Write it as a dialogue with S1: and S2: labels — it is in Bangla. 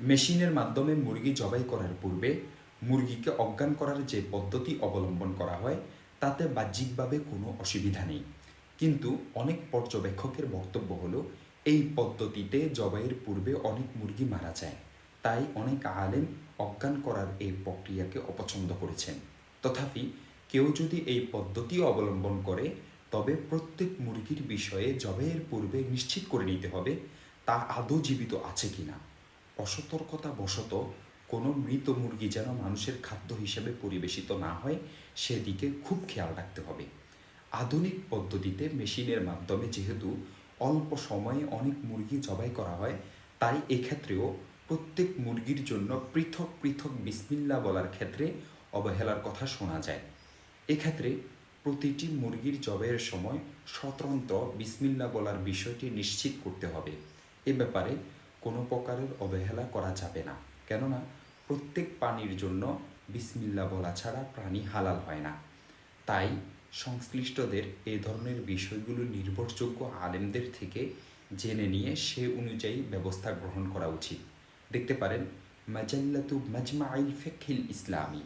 S1: মেশিনের মাধ্যমে মুরগি জবাই করার পূর্বে মুরগিকে অজ্ঞান করার যে পদ্ধতি অবলম্বন করা হয়, তাতে বাহ্যিকভাবে কোনো অসুবিধা নেই। কিন্তু অনেক পর্যবেক্ষকের বক্তব্য হলো, এই পদ্ধতিতে জবাইয়ের পূর্বে অনেক মুরগি মারা যায়। তাই অনেক আলেম অজ্ঞান করার এই প্রক্রিয়াকে অপছন্দ করেছেন। তথাপি কেউ যদি এই পদ্ধতি অবলম্বন করে, তবে প্রত্যেক মুরগির বিষয়ে জবাইয়ের পূর্বে নিশ্চিত করে নিতে হবে, তা আদৌ জীবিত আছে কিনা। অসতর্কতা বশত কোনো মৃত মুরগি যেন মানুষের খাদ্য হিসেবে পরিবেশিত না হয়, সেদিকে খুব খেয়াল রাখতে হবে। আধুনিক পদ্ধতিতে মেশিনের মাধ্যমে যেহেতু অল্প সময়ে অনেক মুরগি জবাই করা হয়, তাই এক্ষেত্রেও প্রত্যেক মুরগির জন্য পৃথক পৃথক বিসমিল্লা বলার ক্ষেত্রে অবহেলার কথা শোনা যায়। এক্ষেত্রে প্রতিটি মুরগির জবাইয়ের সময় স্বতন্ত্র বিসমিল্লা বলার বিষয়টি নিশ্চিত করতে হবে। এ ব্যাপারে কোনো প্রকারের অবহেলা করা যাবে না। কেননা প্রত্যেক প্রাণীর জন্য বিসমিল্লা বলা ছাড়া প্রাণী হালাল হয় না। তাই সংশ্লিষ্টদের এই ধরনের বিষয়গুলো নির্ভরযোগ্য আলেমদের থেকে জেনে নিয়ে সে অনুযায়ী ব্যবস্থা গ্রহণ করা উচিত। দেখতে পারেন, মাজাল্লাতু মাজমাইল ফেকহিল ইসলামী।